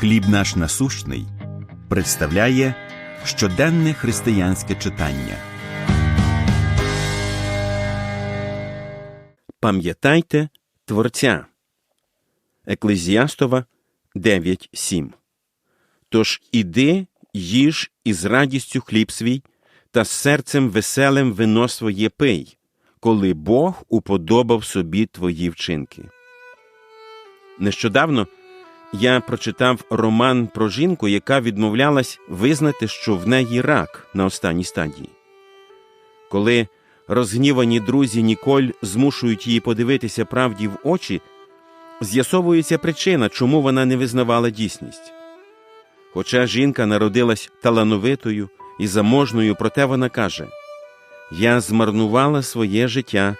Хліб наш насущний представляє щоденне християнське читання. Пам'ятайте Творця. Еклезіастова 9.7. Тож іди, їж із радістю хліб свій, та з серцем веселим вино своє пий, коли Бог уподобав собі твої вчинки. Нещодавно я прочитав роман про жінку, яка відмовлялась визнати, що в неї рак на останній стадії. Коли розгнівані друзі Ніколь змушують її подивитися правді в очі, з'ясовується причина, чому вона не визнавала дійсність. Хоча жінка народилась талановитою і заможною, проте вона каже: Я змарнувала своє життя,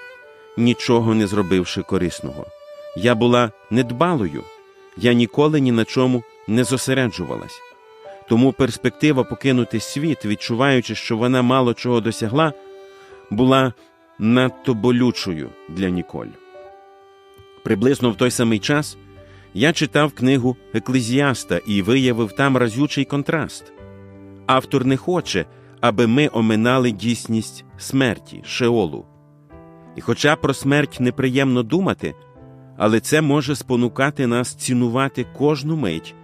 нічого не зробивши корисного. Я була недбалою, я ніколи ні на чому не зосереджувалась. Тому перспектива покинути світ, відчуваючи, що вона мало чого досягла, була надто болючою для Ніколь. Приблизно в той самий час я читав книгу Еклезіаста і виявив там разючий контраст. Автор не хоче, аби ми оминали дійсність смерті, шеолу. І хоча про смерть неприємно думати, але це може спонукати нас цінувати кожну мить,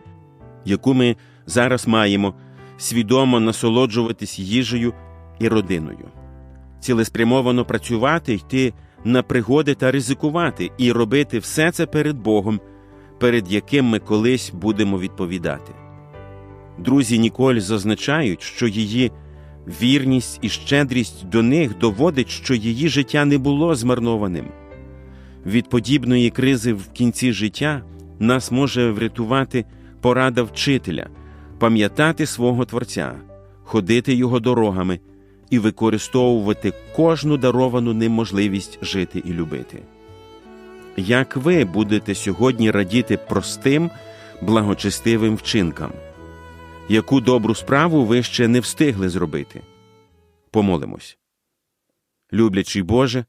яку ми зараз маємо, свідомо насолоджуватись їжею і родиною, цілеспрямовано працювати, йти на пригоди та ризикувати, і робити все це перед Богом, перед яким ми колись будемо відповідати. Друзі Ніколь зазначають, що її вірність і щедрість до них доводить, що її життя не було змарнованим. Від подібної кризи в кінці життя нас може врятувати порада вчителя, пам'ятати свого Творця, ходити його дорогами і використовувати кожну даровану ним можливість жити і любити. Як ви будете сьогодні радіти простим, благочестивим вчинкам? Яку добру справу ви ще не встигли зробити? Помолимось. Люблячий Боже,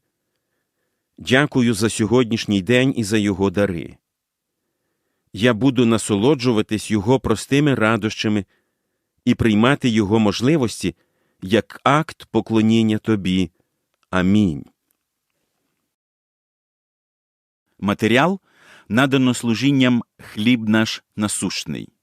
дякую за сьогоднішній день і за його дари. Я буду насолоджуватись його простими радощами і приймати його можливості як акт поклоніння Тобі. Амінь. Матеріал надано служінням Хліб наш насущний.